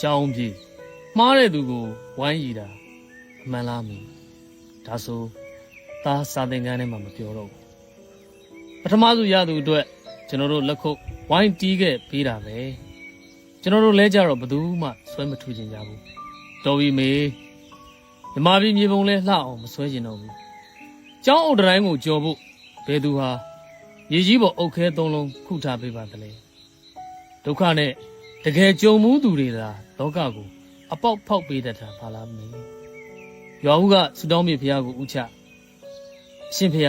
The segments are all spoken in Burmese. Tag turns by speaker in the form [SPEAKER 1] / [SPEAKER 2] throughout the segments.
[SPEAKER 1] ကြောင်းပြေမှားတဲ့သူကိုဝိုင်းရည်တာအမှန်လားမင်းဒါဆိုသားစာသင်ခန်းထဲမှာမပြောတော့ဘူးပထမဆုံးရသူအတွက်ကျွန်တော်တို့လက်ခုပ်ဝိုင်းတီးခဲ့ပေးတာပဲကျွန်တော်တို့လဲကြတော့ဘယ်သူမှဆွဲမထူချင်ကြဘူးတော်ပြီမေမြမပြည်မြေပုံလဲလှအောင်မဆွဲချင်တော့ဘူးကျောင်းအုပ်တိုင်းကိုကြော်ဖို့ဘယ်သူဟာရေကြီးပေါ်အုတ်ခဲသုံးလုံးခုထားပေးပါသလဲဒုက္ခနဲ့ တကယ်ကြုံမှုသူတွေသာလောကကိုအပေါက်ဖောက်ပေးတတ်တာဘာလားမင်းရွာဟုကဆူတောင်းမြေဖះကိုဥချအရှင်ဖះ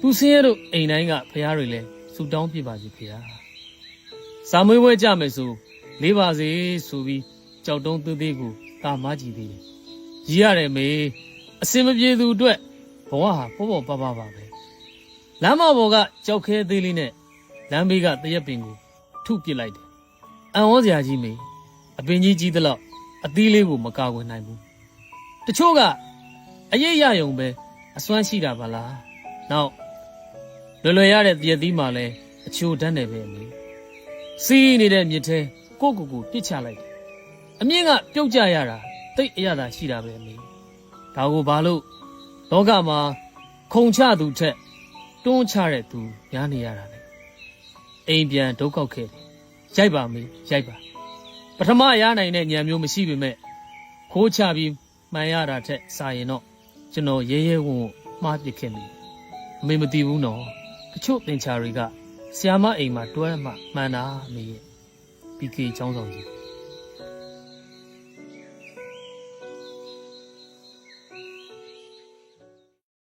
[SPEAKER 1] သူဆင်းရဲတို့အိမ်တိုင်းကဖះတွေလဲဆူတောင်းပြပါစီဖះစာမွေးဝဲကြမယ်ဆိုလေးပါစေဆိုပြီးကြောက်တုံးသေးသေးကိုတာမကြည့်သေးတယ်ရည်ရတယ်မေအစင်မပြေသူအတွက်ဘဝဟာပေါ့ပေါ့ပါပါပါပဲလမ်းမပေါ်ကကြောက်ခဲသေးလေးနဲ့လမ်းဘေးကတရက်ပင်ကိုထုပစ်လိုက်တယ် အံ့ဩစရာကြီးမေအပင်ကြီးကြီးသလောက်အသီးလေးကိုမကာကွယ်နိုင်ဘူးတချို့ကအရေးရယုံပဲအစွမ်းရှိတာပါလားနောက်လွယ်လွယ်ရတဲ့တရက်သီးမှလည်းအချိုတန်းတယ်ပဲအမေစီးနေတဲ့မြစ်ထဲကိုယ့်ကိုယ်ကိုပြစ်ချလိုက်တယ်အမြင့်ကပြုတ်ကြရတာတိတ်အရသာရှိတာပဲအမေဒါကိုဘာလို့လောကမှာခုံချသူထက်တွန်းချတဲ့သူများနေရတာလေအိမ်ပြန်ဒုက္ခောက်ခဲ့တယ် ရိုက်ပါမေရိုက်ပါပထမရနိုင်တဲ့ညံမျိုးမရှိပေမဲ့ခိုးချပြီးမှန်ရတာထက်စာရင်တော့ကျွန်တော်ရဲရဲဝံ့ဝံ့မှားပစ်ခဲ့မိအမေမသိဘူးနော်တချို့သင်္ချာတွေကဆီယာမအိမ်မှာတွဲမှမှန်တာအမေရဲ့ PK ចောင်းဆောင်ကြီး